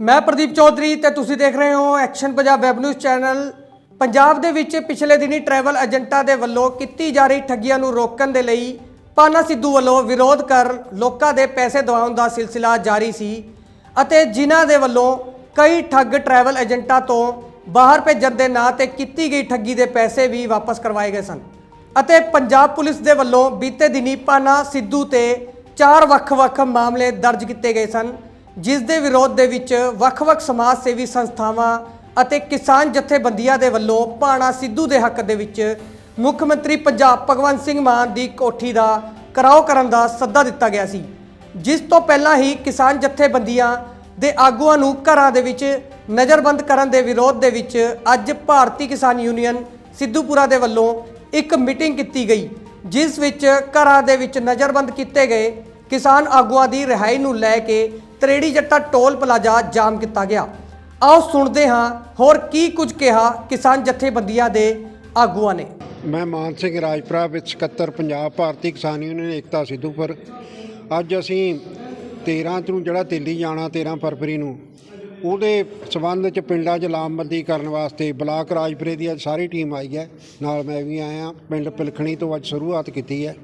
ਮੈਂ ਪ੍ਰਦੀਪ ਚੌਧਰੀ ਤੇ ਤੁਸੀਂ ਦੇਖ ਰਹੇ ਹੋ action Punjab web news channel Punjab ਦੇ ਵਿੱਚ ਪਿਛਲੇ ਦਿਨੀ ਟਰੈਵਲ ਏਜੰਟਾਂ ਦੇ ਵੱਲੋਂ ਕੀਤੀ ਜਾ ਰਹੀ ਠੱਗੀਆਂ ਨੂੰ ਰੋਕਣ ਦੇ ਲਈ ਪਾਨਾ ਸਿੱਧੂ ਵੱਲੋਂ ਵਿਰੋਧ ਕਰ ਲੋਕਾਂ ਦੇ ਪੈਸੇ ਦਿਵਾਉਣ ਦਾ ਸਿਲਸਿਲਾ ਜਾਰੀ ਸੀ ਅਤੇ ਜਿਨ੍ਹਾਂ ਦੇ ਵੱਲੋਂ ਕਈ ਠੱਗ ਟਰੈਵਲ ਏਜੰਟਾਂ ਤੋਂ ਬਾਹਰ ਭੇਜਣ ਦੇ ਨਾਂ ਤੇ ਕੀਤੀ ਗਈ ਠੱਗੀ ਦੇ ਪੈਸੇ ਵੀ ਵਾਪਸ ਕਰਵਾਏ ਗਏ ਸਨ ਅਤੇ ਪੰਜਾਬ ਪੁਲਿਸ ਦੇ ਵੱਲੋਂ ਬੀਤੇ ਦਿਨੀ ਪਾਨਾ ਸਿੱਧੂ ਤੇ ਚਾਰ ਵੱਖ-ਵੱਖ ਮਾਮਲੇ ਦਰਜ ਕੀਤੇ ਗਏ ਸਨ। ਜਿਸ ਦੇ ਵਿਰੋਧ ਦੇ ਵਿੱਚ ਵੱਖ-ਵੱਖ ਸਮਾਜ ਸੇਵੀ ਸੰਸਥਾਵਾਂ ਅਤੇ ਕਿਸਾਨ ਜਥੇਬੰਦੀਆਂ ਦੇ ਵੱਲੋਂ ਪਾਣਾ ਸਿੱਧੂ ਦੇ ਹੱਕ ਦੇ ਵਿੱਚ ਮੁੱਖ ਮੰਤਰੀ ਪੰਜਾਬ ਭਗਵੰਤ ਸਿੰਘ ਮਾਨ ਦੀ ਕੋਠੀ ਦਾ ਕਰਾਓ ਕਰਨ ਦਾ ਸੱਦਾ ਦਿੱਤਾ ਗਿਆ ਸੀ, ਜਿਸ ਤੋਂ ਪਹਿਲਾਂ ਹੀ ਕਿਸਾਨ ਜਥੇਬੰਦੀਆਂ ਦੇ ਆਗੂਆਂ ਨੂੰ ਘਰਾਂ ਦੇ ਵਿੱਚ ਨਜ਼ਰਬੰਦ ਕਰਨ ਦੇ ਵਿਰੋਧ ਦੇ ਵਿੱਚ ਅੱਜ ਭਾਰਤੀ ਕਿਸਾਨ ਯੂਨੀਅਨ ਸਿੱਧੂਪੁਰਾ ਦੇ ਵੱਲੋਂ ਇੱਕ ਮੀਟਿੰਗ ਕੀਤੀ ਗਈ, ਜਿਸ ਵਿੱਚ ਘਰਾਂ ਦੇ ਵਿੱਚ ਨਜ਼ਰਬੰਦ ਕੀਤੇ ਗਏ ਕਿਸਾਨ ਆਗੂਆਂ ਦੀ ਰਿਹਾਈ ਨੂੰ ਲੈ ਕੇ ਤਰੇੜੀ ਜੱਟਾ ਟੋਲ ਪਲਾਜ਼ਾ ਜਾਮ ਕੀਤਾ ਗਿਆ। ਆਓ ਸੁਣਦੇ ਹਾਂ, ਹੋਰ ਕੀ ਕੁਝ ਕਿਹਾ ਕਿਸਾਨ ਜਥੇਬੰਦੀਆਂ ਦੇ ਆਗੂਆਂ ਨੇ। ਮੈਂ ਮਾਨ ਸਿੰਘ ਰਾਜਪੁਰਾ ਵਿੱਚ ਸਕੱਤਰ ਪੰਜਾਬ ਭਾਰਤੀ ਕਿਸਾਨ ਯੂਨੀਅਨ ਏਕਤਾ ਸਿੱਧੂਪੁਰ ਅੱਜ ਅਸੀਂ 13 ਨੂੰ ਜਿਹੜਾ ਦਿੱਲੀ ਜਾਣਾ 13 ਫਰਵਰੀ ਨੂੰ, ਉਹਦੇ ਸਬੰਧ ਚ ਪਿੰਡਾਂ 'ਚ ਲਾਮਬੰਦੀ ਕਰਨ ਵਾਸਤੇ ਬਲਾਕ ਰਾਜਪੁਰੇ ਦੀ ਅੱਜ ਸਾਰੀ ਟੀਮ ਆਈ ਹੈ। ਨਾਲ ਮੈਂ ਵੀ ਆਇਆ ਪਿੰਡ ਪਿਲਖਣੀ ਤੋਂ ਅੱਜ ਸ਼ੁਰੂਆਤ ਕੀਤੀ ਹੈ।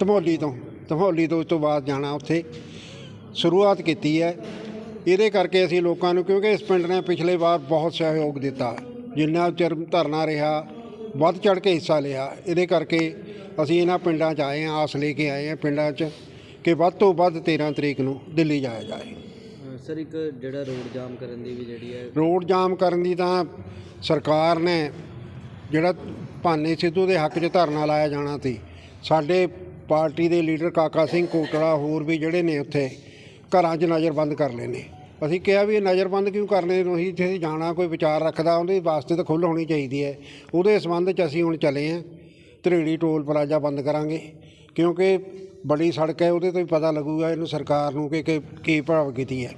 ਧਮੋਲੀ ਤੋਂ। ਧਮੋਲੀ ਤੋਂ ਉਸ ਤੋਂ ਬਾਅਦ ਜਾਣਾ ਉੱਥੇ। ਸ਼ੁਰੂਆਤ ਕੀਤੀ ਹੈ। ਇਹਦੇ ਕਰਕੇ ਅਸੀਂ ਲੋਕਾਂ ਨੂੰ ਕਿਉਂਕਿ ਇਸ ਪਿੰਡ ਨੇ ਪਿਛਲੇ ਵਾਰ ਬਹੁਤ ਸਹਿਯੋਗ ਦਿੱਤਾ। ਜਿੰਨਾ ਚਿਰ ਧਰਨਾ ਰਿਹਾ ਵੱਧ ਚੜ ਕੇ ਹਿੱਸਾ ਲਿਆ। ਇਹਦੇ ਕਰਕੇ ਅਸੀਂ ਇਹਨਾਂ ਪਿੰਡਾਂ 'ਚ ਆਏ ਹਾਂ ਆਸ ਲੈ ਕੇ ਆਏ ਹਾਂ ਪਿੰਡਾਂ 'ਚ ਕਿ ਵੱਧ ਤੋਂ ਵੱਧ 13 ਤਰੀਕ ਨੂੰ ਦਿੱਲੀ ਜਾਇਆ ਜਾਏ। ਸਰ ਇੱਕ ਜਿਹੜਾ ਰੋਡ ਜਾਮ ਕਰਨ ਦੀ ਵੀ ਜਿਹੜੀ ਹੈ ਰੋਡ ਜਾਮ ਕਰਨ ਦੀ ਤਾਂ ਸਰਕਾਰ ਨੇ ਜਿਹੜਾ ਭਾਨੇ ਸਿੱਧੂ ਦੇ ਹੱਕ 'ਚ ਧਰਨਾ ਲਾਇਆ ਜਾਣਾ ਸੀ ਸਾਡੇ ਪਾਰਟੀ ਦੇ ਲੀਡਰ ਕਾਕਾ ਸਿੰਘ ਕੋਟੜਾ ਹੋਰ ਵੀ ਜਿਹੜੇ ਨੇ ਉੱਥੇ ਘਰਾਂ 'ਚ ਨਜ਼ਰਬੰਦ ਕਰ ਲਏ ਨੇ। ਅਸੀਂ ਕਿਹਾ ਵੀ ਇਹ ਨਜ਼ਰਬੰਦ ਕਿਉਂ ਕਰਨੇ ਨੂੰ? ਅਸੀਂ ਇੱਥੇ ਜਾਣਾ, ਕੋਈ ਵਿਚਾਰ ਰੱਖਦਾ, ਉਹਦੇ ਵਾਸਤੇ ਤਾਂ ਖੁੱਲ੍ਹ ਹੋਣੀ ਚਾਹੀਦੀ ਹੈ। ਉਹਦੇ ਸੰਬੰਧ 'ਚ ਅਸੀਂ ਹੁਣ ਚੱਲੇ ਹਾਂ। ਧਰੇੜੀ ਟੋਲ ਪਲਾਜ਼ਾ ਬੰਦ ਕਰਾਂਗੇ, ਕਿਉਂਕਿ ਬੜੀ ਸੜਕ ਹੈ, ਉਹਦੇ ਤੋਂ ਹੀ ਪਤਾ ਲੱਗੂਗਾ ਇਹਨੂੰ ਸਰਕਾਰ ਨੂੰ ਕਿ ਕਿ ਕੀ ਪ੍ਰਭਾਵ ਕੀਤੀ ਹੈ।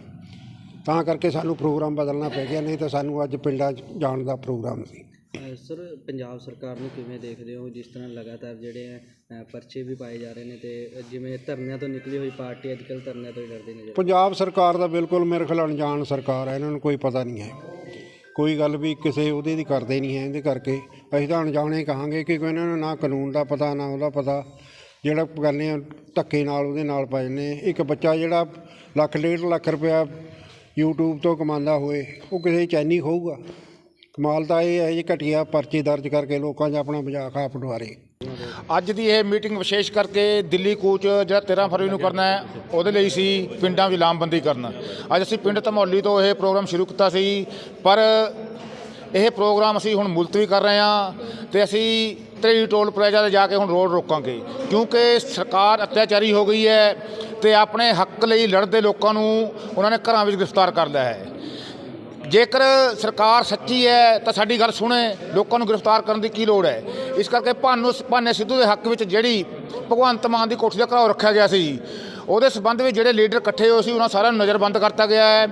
ਤਾਂ ਕਰਕੇ ਸਾਨੂੰ ਪ੍ਰੋਗਰਾਮ ਬਦਲਣਾ ਪੈ ਗਿਆ, ਨਹੀਂ ਤਾਂ ਸਾਨੂੰ ਅੱਜ ਪਿੰਡਾਂ 'ਚ ਜਾਣ ਦਾ ਪ੍ਰੋਗਰਾਮ ਸੀ। ਸਰ, ਪੰਜਾਬ ਸਰਕਾਰ ਨੂੰ ਕਿਵੇਂ ਦੇਖਦੇ ਹੋ? ਜਿਸ ਤਰ੍ਹਾਂ ਲਗਾਤਾਰ ਜਿਹੜੇ ਹੈ ਪਰਚੇ ਵੀ ਪਾਏ ਜਾ ਰਹੇ ਨੇ ਤੇ ਜਿਵੇਂ ਧਰਨਿਆਂ ਤੋਂ ਨਿਕਲੀ ਹੋਈ ਪਾਰਟੀ ਅੱਜ ਕੱਲ੍ਹ ਧਰਨਿਆਂ ਤੋਂ ਹੀ ਡਰਦੀ ਨਜ਼ਰ ਪੰਜਾਬ ਸਰਕਾਰ ਦਾ ਬਿਲਕੁਲ ਮੇਰੇ ਖਿਆਲ ਅਣਜਾਣ ਸਰਕਾਰ ਹੈ, ਇਹਨਾਂ ਨੂੰ ਕੋਈ ਪਤਾ ਨਹੀਂ ਹੈ। ਕੋਈ ਗੱਲ ਵੀ ਕਿਸੇ ਉਹਦੇ ਦੀ ਕਰਦੇ ਨਹੀਂ ਹੈ, ਇਹਦੇ ਕਰਕੇ ਅਸੀਂ ਤਾਂ ਅਣਜਾਣੇ ਕਹਾਂਗੇ ਕਿ ਇਹਨਾਂ ਨੂੰ ਨਾ ਕਾਨੂੰਨ ਦਾ ਪਤਾ, ਨਾ ਉਹਦਾ ਪਤਾ। ਜਿਹੜਾ ਕਹਿੰਦੇ ਆ ਧੱਕੇ ਨਾਲ ਉਹਦੇ ਨਾਲ ਪੈ ਜਾਂਦੇ ਇੱਕ ਬੱਚਾ ਜਿਹੜਾ ਲੱਖ ਡੇਢ ਲੱਖ ਰੁਪਇਆ YouTube ਤੋਂ ਕਮਾਉਂਦਾ ਹੋਏ ਉਹ ਕਿਸੇ ਚੈਨੀ ਖੋਊਗਾ। ਕਮਾਲ ਤਾਂ ਇਹ ਹੈ ਜੀ, ਘਟੀਆ ਪਰਚੇ ਦਰਜ ਕਰਕੇ ਲੋਕਾਂ 'ਚ ਆਪਣਾ ਮਜ਼ਾਕ ਆਪ ਉਡਾਰੇ ਅੱਜ ਦੀ ਇਹ ਮੀਟਿੰਗ ਵਿਸ਼ੇਸ਼ ਕਰਕੇ ਦਿੱਲੀ, ਕੂਚ ਜਿਹੜਾ 13 ਫਰਵਰੀ ਨੂੰ ਕਰਨਾ ਹੈ, ਉਹਦੇ ਲਈ ਸੀ ਪਿੰਡਾਂ ਵਿੱਚ ਲਾਮਬੰਦੀ ਕਰਨਾ। ਅੱਜ ਅਸੀਂ ਪਿੰਡ ਧਮੌਲੀ ਤੋਂ ਇਹ ਪ੍ਰੋਗਰਾਮ ਸ਼ੁਰੂ ਕੀਤਾ ਸੀ, ਪਰ ਇਹ ਪ੍ਰੋਗਰਾਮ ਅਸੀਂ ਹੁਣ ਮੁਲਤਵੀ ਕਰ ਰਹੇ ਹਾਂ ਤੇ ਅਸੀਂ ਤ੍ਰਿ ਟੋਲ ਪਲਾਜ਼ਾ ਤੇ ਜਾ ਕੇ ਹੁਣ ਰੋਡ ਰੋਕਾਂਗੇ। ਕਿਉਂਕਿ ਸਰਕਾਰ ਅਤਿਆਚਾਰੀ ਹੋ ਗਈ ਹੈ ਤੇ ਆਪਣੇ ਹੱਕ ਲਈ ਲੜਦੇ ਲੋਕਾਂ ਨੂੰ ਉਹਨਾਂ ਨੇ ਘਰਾਂ ਵਿੱਚ ਗ੍ਰਿਫਤਾਰ ਕਰ ਲਿਆ ਹੈ। ਜੇਕਰ ਸਰਕਾਰ ਸੱਚੀ ਹੈ, ਤਾਂ ਸਾਡੀ ਗੱਲ ਸੁਣੇ। ਲੋਕਾਂ ਨੂੰ ਗ੍ਰਿਫਤਾਰ ਕਰਨ ਦੀ ਕੀ ਲੋੜ ਹੈ? ਇਸ ਕਰਕੇ ਭਾਨੂ ਭਾਨੇ ਸਿੱਧੂ ਦੇ ਹੱਕ ਵਿੱਚ ਜਿਹੜੀ ਭਗਵੰਤ ਮਾਨ ਦੀ ਕੋਠੀ ਦਾ ਘਰਾਓ ਰੱਖਿਆ ਗਿਆ ਸੀ, ਉਹਦੇ ਸਬੰਧ ਵਿੱਚ ਜਿਹੜੇ ਲੀਡਰ ਇਕੱਠੇ ਹੋਏ ਸੀ, ਉਹਨਾਂ ਸਾਰਿਆਂ ਨੂੰ ਨਜ਼ਰਬੰਦ ਕਰਤਾ ਗਿਆ ਹੈ।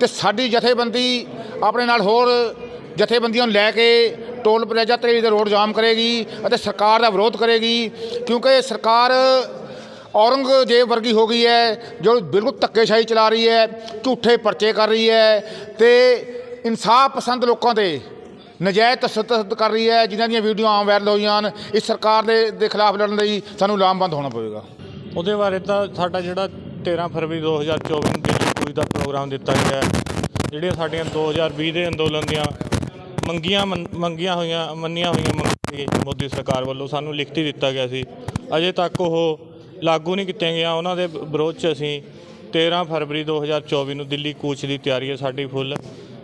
ਤੇ ਸਾਡੀ ਜਥੇਬੰਦੀ ਆਪਣੇ ਨਾਲ ਹੋਰ ਜਥੇਬੰਦੀਆਂ ਨੂੰ ਲੈ ਕੇ ਟੋਲ ਪਲਾਜ਼ਾ ਤੇ ਦੇ ਰੋਡ ਜਾਮ ਕਰੇਗੀ ਅਤੇ ਸਰਕਾਰ ਦਾ ਵਿਰੋਧ ਕਰੇਗੀ, ਕਿਉਂਕਿ ਸਰਕਾਰ ਔਰੰਗਜ਼ੇਬ ਵਰਗੀ ਹੋ ਗਈ ਹੈ, ਜੋ ਬਿਲਕੁਲ ਧੱਕੇਸ਼ਾਹੀ ਚਲਾ ਰਹੀ ਹੈ, ਝੂਠੇ ਪਰਚੇ ਕਰ ਰਹੀ ਹੈ ਤੇ ਇਨਸਾਫ ਪਸੰਦ ਲੋਕਾਂ ਦੇ ਨਜਾਇਜ਼ ਤਸੱਦਦ ਕਰ ਰਹੀ ਹੈ, ਜਿਨ੍ਹਾਂ ਦੀਆਂ ਵੀਡੀਓ ਆਮ ਵਾਇਰਲ ਹੋਈਆਂ ਹਨ, ਇਸ ਸਰਕਾਰ ਦੇ ਦੇ ਖਿਲਾਫ ਲੜਨ ਲਈ ਸਾਨੂੰ ਲਾਮਬੰਦ ਹੋਣਾ ਪਵੇਗਾ। ਉਹਦੇ ਬਾਰੇ ਤਾਂ ਸਾਡਾ ਜਿਹੜਾ 13 ਫਰਵਰੀ 2024 ਨੂੰ ਦਿੱਲੀ ਕੂਚ ਦਾ ਪ੍ਰੋਗਰਾਮ ਦਿੱਤਾ ਗਿਆ ਜਿਹੜੀਆਂ ਸਾਡੀਆਂ 2020 ਦੇ ਅੰਦੋਲਨ ਦੀਆਂ ਮੰਗੀਆਂ ਮੰਨ- ਮੰਗੀਆਂ ਹੋਈਆਂ, ਮੰਨੀਆਂ ਹੋਈਆਂ ਮੰਗਾਂ ਮੋਦੀ ਸਰਕਾਰ ਵੱਲੋਂ ਸਾਨੂੰ ਲਿਖਤੀ ਦਿੱਤਾ ਗਿਆ ਸੀ, ਅਜੇ ਤੱਕ ਉਹ ਲਾਗੂ ਨਹੀਂ ਕੀਤੀਆਂ ਗਈਆਂ। ਉਹਨਾਂ ਦੇ ਵਿਰੋਧ 'ਚ ਅਸੀਂ 13 ਫਰਵਰੀ 2024 ਨੂੰ ਦਿੱਲੀ ਕੂਚ ਦੀ ਤਿਆਰੀ ਹੈ ਸਾਡੀ ਫੁੱਲ।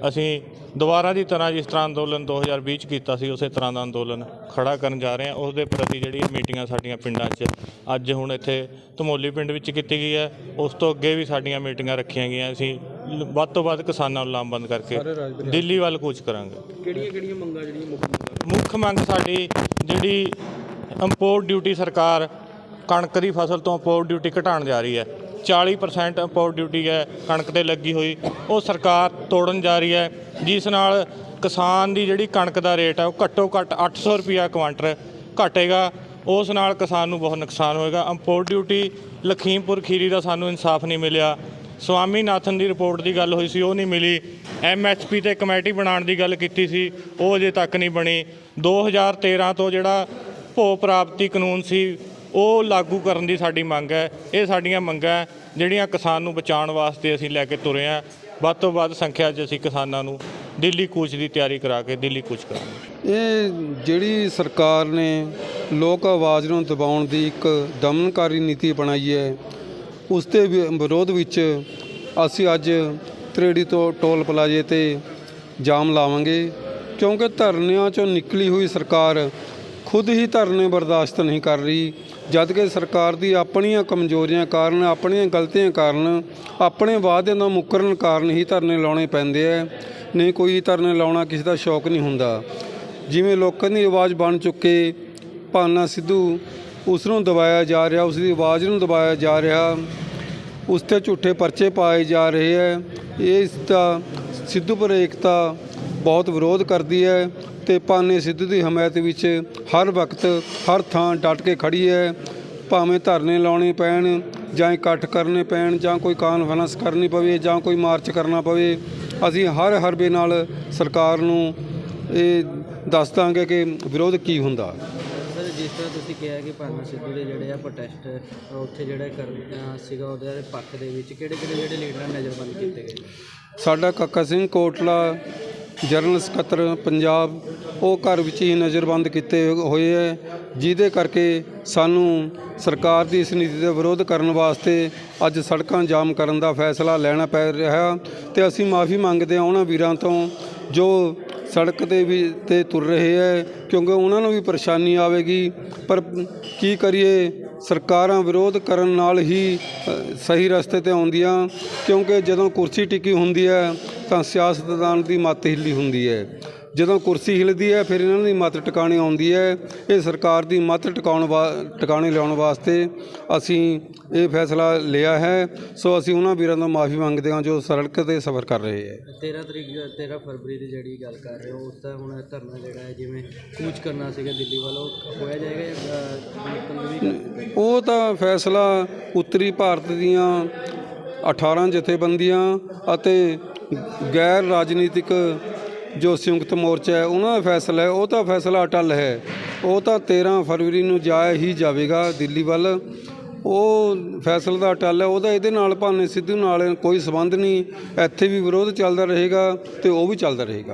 ਅਸੀਂ ਦੁਬਾਰਾ ਦੀ ਤਰ੍ਹਾਂ ਜਿਸ ਤਰ੍ਹਾਂ ਅੰਦੋਲਨ 2020 ਚ ਕੀਤਾ ਸੀ ਉਸੇ ਤਰ੍ਹਾਂ ਦਾ ਅੰਦੋਲਨ ਖੜਾ ਕਰਨ ਜਾ ਰਹੇ ਹਾਂ। ਉਸ ਦੇ ਪ੍ਰਤੀ ਜਿਹੜੀ ਮੀਟਿੰਗਾਂ ਸਾਡੀਆਂ ਪਿੰਡਾਂ 'ਚ ਅੱਜ ਹੁਣ ਇੱਥੇ ਧਮੋਲੀ ਪਿੰਡ ਵਿੱਚ ਕੀਤੀ ਗਈ ਹੈ। ਉਸ ਤੋਂ ਅੱਗੇ ਵੀ ਸਾਡੀਆਂ ਮੀਟਿੰਗਾਂ ਰੱਖੀਆਂ ਗਈਆਂ। ਅਸੀਂ ਵੱਧ ਤੋਂ ਵੱਧ ਕਿਸਾਨਾਂ ਨੂੰ ਲਾਮਬੰਦ ਕਰਕੇ ਦਿੱਲੀ ਵੱਲ ਕੂਚ ਕਰਾਂਗੇ। ਕਿਹੜੀਆਂ ਕਿਹੜੀਆਂ ਮੰਗਾਂ ਜਿਹੜੀਆਂ ਮੁੱਖ ਮੰਗਾਂ? ਮੁੱਖ ਮੰਗ ਸਾਡੀ ਜਿਹੜੀ ਇੰਪੋਰਟ ਡਿਊਟੀ ਸਰਕਾਰ ਕਣਕ ਦੀ ਫਸਲ ਤੋਂ ਇੰਪੋਰਟ ਡਿਊਟੀ ਘਟਾਉਣ ਜਾ ਰਹੀ ਹੈ। 40% ਇੰਪੋਰਟ ਡਿਊਟੀ ਹੈ ਕਣਕ ਤੇ ਲੱਗੀ ਹੋਈ। ਉਹ ਸਰਕਾਰ ਤੋੜਨ ਜਾ ਰਹੀ ਹੈ। ਜਿਸ ਨਾਲ ਕਿਸਾਨ ਦੀ ਜਿਹੜੀ ਕਣਕ ਦਾ ਰੇਟ ਹੈ, ਉਹ ਘੱਟੋ ਘੱਟ 800 ਰੁਪਿਆ ਕੁਆਂਟਲ ਘਟੇਗਾ। ਉਸ ਨਾਲ ਕਿਸਾਨ ਨੂੰ ਬਹੁਤ ਨੁਕਸਾਨ ਹੋਏਗਾ। ਇੰਪੋਰਟ ਡਿਊਟੀ ਲਖੀਮਪੁਰ ਖੀਰੀ ਦਾ ਸਾਨੂੰ ਇਨਸਾਫ ਨਹੀਂ ਮਿਲਿਆ। ਸਵਾਮੀਨਾਥਨ ਦੀ ਰਿਪੋਰਟ ਦੀ ਗੱਲ ਹੋਈ ਸੀ, ਉਹ ਨਹੀਂ ਮਿਲੀ। ਐਮਐਸਪੀ ਤੇ ਕਮੇਟੀ ਬਣਾਉਣ ਦੀ ਗੱਲ ਕੀਤੀ ਸੀ, ਉਹ ਅਜੇ ਤੱਕ ਨਹੀਂ ਬਣੀ। 2013 ਤੋਂ ਜਿਹੜਾ ਭੋ ਪ੍ਰਾਪਤੀ ਕਾਨੂੰਨ ਸੀ ਉਹ ਲਾਗੂ ਕਰਨ ਦੀ ਸਾਡੀ ਮੰਗ ਹੈ। ਇਹ ਸਾਡੀਆਂ ਮੰਗਾਂ ਜਿਹੜੀਆਂ ਕਿਸਾਨ ਨੂੰ ਬਚਾਉਣ ਵਾਸਤੇ ਅਸੀਂ ਲੈ ਕੇ ਤੁਰੇ ਹਾਂ। ਵੱਧ ਤੋਂ ਵੱਧ ਸੰਖਿਆ 'ਚ ਅਸੀਂ ਕਿਸਾਨਾਂ ਨੂੰ ਦਿੱਲੀ ਕੂਚ ਦੀ ਤਿਆਰੀ ਕਰਾ ਕੇ ਦਿੱਲੀ ਕੂਚ ਕਰਾਂਗੇ। ਇਹ ਜਿਹੜੀ ਸਰਕਾਰ ਨੇ ਲੋਕ ਆਵਾਜ਼ ਨੂੰ ਦਬਾਉਣ ਦੀ ਇੱਕ ਦਮਨਕਾਰੀ ਨੀਤੀ ਬਣਾਈ ਹੈ, ਉਸ ਦੇ ਵਿਰੋਧ ਵਿੱਚ ਅਸੀਂ ਅੱਜ ਤ੍ਰੇੜੀ ਤੋਂ ਟੋਲ ਪਲਾਜ਼ੇ ਤੇ ਜਾਮ ਲਾਵਾਂਗੇ, ਕਿਉਂਕਿ ਧਰਨਿਆਂ ਚੋਂ ਨਿਕਲੀ ਹੋਈ ਸਰਕਾਰ ਖੁਦ ਹੀ ਧਰਨੇ ਬਰਦਾਸ਼ਤ ਨਹੀਂ ਕਰ ਰਹੀ। ਜਦ ਕਿ ਸਰਕਾਰ ਦੀ ਆਪਣੀਆਂ ਕਮਜ਼ੋਰੀਆਂ ਕਾਰਨ, ਆਪਣੀਆਂ ਗਲਤੀਆਂ ਕਾਰਨ, ਆਪਣੇ ਵਾਅਦੇ ਨਾਲ ਮੁੱਕਰਨ ਕਾਰਨ ਹੀ ਧਰਨੇ ਲਾਉਣੇ ਪੈਂਦੇ ਆ ਨਹੀਂ ਕੋਈ ਧਰਨੇ ਲਾਉਣਾ ਕਿਸੇ ਦਾ ਸ਼ੌਕ ਨਹੀਂ ਹੁੰਦਾ। ਜਿਵੇਂ ਲੋਕਾਂ ਦੀ ਆਵਾਜ਼ ਬਣ ਚੁੱਕੇ, ਭਾਨਾ ਸਿੱਧੂ ਉਸ ਨੂੰ ਦਬਾਇਆ ਜਾ ਰਿਹਾ ਉਸ ਦੀ ਆਵਾਜ਼ ਨੂੰ ਦਬਾਇਆ ਜਾ ਰਿਹਾ, ਉਸ ਤੇ ਝੂਠੇ ਪਰਚੇ ਪਾਏ ਜਾ ਰਹੇ ਹੈ ਇਸ ਦਾ ਸਿੱਧੂ ਪਰ ਏਕਤਾ ਬਹੁਤ ਵਿਰੋਧ ਕਰਦੀ ਹੈ ਤੇ ਪਾਨੇ ਸਿੱਧੂ ਦੀ ਹਮਾਇਤ ਵਿੱਚ ਹਰ ਵਕਤ ਹਰ ਥਾਂ ਡਟ ਕੇ ਖੜੀ ਹੈ। ਭਾਵੇਂ ਧਰਨੇ ਲਾਉਣੇ ਪੈਣ ਜਾਂ ਇਕੱਠ ਕਰਨੇ ਪੈਣ ਜਾਂ ਕੋਈ ਕਾਨਫਰੰਸ ਕਰਨੀ ਪਵੇ ਜਾਂ ਕੋਈ ਮਾਰਚ ਕਰਨਾ ਪਵੇ ਅਸੀਂ ਹਰ ਹਰਬੇ ਨਾਲ ਸਰਕਾਰ ਨੂੰ ਇਹ ਦੱਸ ਦਾਂਗੇ ਕਿ ਵਿਰੋਧ ਕੀ ਹੁੰਦਾ। ਸਰ ਜਿਸ ਤਰ੍ਹਾਂ ਤੁਸੀਂ ਕਿਹਾ ਕਿ ਭਾਨਾ ਸਿੱਧੂ ਦੇ ਜਿਹੜੇ ਆ ਪ੍ਰੋਟੈਸਟ ਉੱਥੇ ਜਿਹੜਾ ਕਰਨਾ ਸੀਗਾ ਉਹਦੇ ਪੱਖ ਦੇ ਵਿੱਚ ਕਿਹੜੇ ਕਿਹੜੇ ਜਿਹੜੇ ਲੀਡਰਾਂ ਨੇ ਨਜ਼ਰਬੰਦ ਕੀਤੇ ਗਏ? ਸਾਡਾ ਕਾਕਾ ਸਿੰਘ ਕੋਟਲਾ ਜਨਰਲ ਸਕੱਤਰ ਪੰਜਾਬ, ਉਹ ਘਰ ਵਿੱਚ ਹੀ ਨਜ਼ਰਬੰਦ ਕੀਤੇ ਹੋਏ ਹੈ, ਜਿਹਦੇ ਕਰਕੇ ਸਾਨੂੰ ਸਰਕਾਰ ਦੀ ਇਸ ਨੀਤੀ ਦਾ ਵਿਰੋਧ ਕਰਨ ਵਾਸਤੇ ਅੱਜ ਸੜਕਾਂ ਜਾਮ ਕਰਨ ਦਾ ਫੈਸਲਾ ਲੈਣਾ ਪੈ ਰਿਹਾ ਤੇ ਅਸੀਂ ਮਾਫੀ ਮੰਗਦੇ ਹਾਂ ਉਹਨਾਂ ਵੀਰਾਂ ਤੋਂ ਜੋ ਸੜਕ ਤੇ ਵੀ ਤੇ ਤੁਰ ਰਹੇ ਹੈ, ਕਿਉਂਕਿ ਉਹਨਾਂ ਨੂੰ ਵੀ ਪਰੇਸ਼ਾਨੀ ਆਵੇਗੀ, ਪਰ ਕੀ ਕਰੀਏ? ਸਰਕਾਰਾਂ ਵਿਰੋਧ ਕਰਨ ਨਾਲ ਹੀ ਸਹੀ ਰਸਤੇ ਤੇ ਆਉਂਦੀਆਂ, ਕਿਉਂਕਿ ਜਦੋਂ ਕੁਰਸੀ ਟਿੱਕੀ ਹੁੰਦੀ ਹੈ, ਤਾਂ ਸਿਆਸਤਦਾਨ ਦੀ ਮੱਤ ਹਿੱਲੀ ਹੁੰਦੀ ਹੈ। ਜਦੋਂ ਕੁਰਸੀ ਹਿੱਲਦੀ ਹੈ ਫਿਰ ਇਹਨਾਂ ਦੀ ਮੱਤ ਟਿਕਾਣੇ ਆਉਂਦੀ ਹੈ। ਇਹ ਸਰਕਾਰ ਦੀ ਮੱਤ ਟਿਕਾਉਣ ਵਾ ਟਿਕਾਣੇ ਲਿਆਉਣ ਵਾਸਤੇ ਅਸੀਂ ਇਹ ਫੈਸਲਾ ਲਿਆ ਹੈ। ਸੋ ਅਸੀਂ ਉਹਨਾਂ ਵੀਰਾਂ ਤੋਂ ਮਾਫੀ ਮੰਗਦੇ ਹਾਂ ਜੋ ਸੜਕ ਤੇ ਸਫ਼ਰ ਕਰ ਰਹੇ ਹੈ। 13 ਤਰੀਕ 13 ਫਰਵਰੀ ਦੀ ਜਿਹੜੀ ਗੱਲ ਕਰ ਰਹੇ ਹੋ ਉਸ ਦਾ ਹੁਣ ਧਰਨਾ ਜਿਹੜਾ ਹੈ ਜਿਵੇਂ ਕੂਚ ਕਰਨਾ ਸੀਗਾ ਦਿੱਲੀ ਵੱਲੋਂ ਹੋਇਆ ਜਾਏਗਾ? ਉਹ ਤਾਂ ਫੈਸਲਾ ਉੱਤਰੀ ਭਾਰਤ ਦੀਆਂ 18 ਜਥੇਬੰਦੀਆਂ ਅਤੇ ਗੈਰ ਰਾਜਨੀਤਿਕ ਜੋ ਸੰਯੁਕਤ ਮੋਰਚਾ ਹੈ, ਉਹਨਾਂ ਦਾ ਫੈਸਲਾ ਹੈ, ਉਹ ਤਾਂ ਫੈਸਲਾ ਅਟਲ ਹੈ। ਉਹ ਤਾਂ 13 ਫਰਵਰੀ ਨੂੰ ਜਾ ਹੀ ਜਾਵੇਗਾ ਦਿੱਲੀ ਵੱਲ। ਉਹ ਫੈਸਲਾ ਦਾ ਅਟਲ ਹੈ ਉਹਦਾ ਇਹਦੇ ਨਾਲ ਭਾਵੇਂ ਸਿੱਧੂ ਨਾਲ ਕੋਈ ਸਬੰਧ ਨਹੀਂ, ਇੱਥੇ ਵੀ ਵਿਰੋਧ ਚੱਲਦਾ ਰਹੇਗਾ ਤੇ ਉਹ ਵੀ ਚੱਲਦਾ ਰਹੇਗਾ।